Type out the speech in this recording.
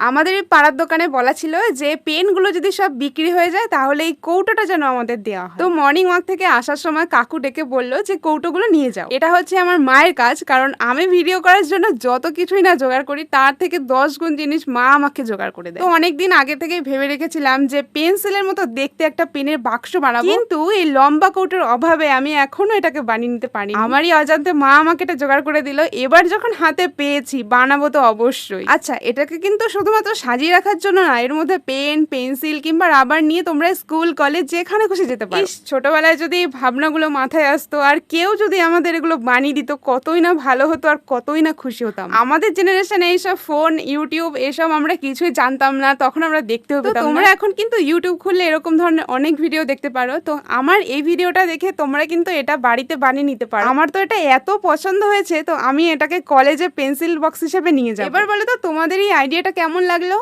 আমাদের এই পাড়ার দোকানে বলা ছিল যে পেনগুলো যদি সব বিক্রি হয়ে যায় তাহলে এই কৌটোটা যেন আমাদের দেওয়া তো মর্নিং ওয়াক থেকে আসার সময় কাকু ডেকে বলল যে, কৌটোগুলো নিয়ে যাও। এটা হচ্ছে আমার মায়ের কাজ, কারণ আমি ভিডিও করার জন্য যত কিছুই না জোগাড় করি, তার থেকে দশ গুণ জিনিস মা আমাকে জোগাড় করে দেয়। তো অনেকদিন আগে থেকে ভেবে রেখেছিলাম যে পেন্সিলের মতো দেখতে একটা পেনের বাক্স বানাবো। কিন্তু এই লম্বা কৌটোর অভাবে আমি এখনও এটাকে বানিয়ে নিতে পারি আমারই অজান্তে মা আমাকে এটা জোগাড় করে দিল। এবার যখন হাতে পেয়েছি, বানাবো তো অবশ্যই। আচ্ছা এটাকে কিন্তু শুধুমাত্র সাজিয়ে রাখার জন্য না এর মধ্যে পেন পেন্সিল কিংবা রাবার নিয়ে তোমরা স্কুল কলেজ যেখানে খুশি যেতে পারো। ছোটবেলায় যদি এই ভাবনাগুলো মাথায় আসতো আর কেউ যদি আমাদের এগুলো বানিয়ে দিত কতই না ভালো হতো আর কতই না খুশি হতাম। আমাদের জেনারেশনে এইসব ফোন ইউটিউব এসব আমরা কিছুই জানতাম না তখন আমরা দেখতেও পেতাম তোমরা এখন কিন্তু ইউটিউব খুললে এরকম ধরনের অনেক ভিডিও দেখতে পারো। তো আমার এই ভিডিওটা দেখে তোমরা কিন্তু এটা বাড়িতে বানিয়ে নিতে পারো। আমার তো এটা এত পছন্দ হয়েছে তো আমি এটাকে কলেজে পেন্সিল বক্স হিসেবে নিয়ে যাব। এবার বলো তো তোমাদের এই আইডিয়াটা কেমন লাগল?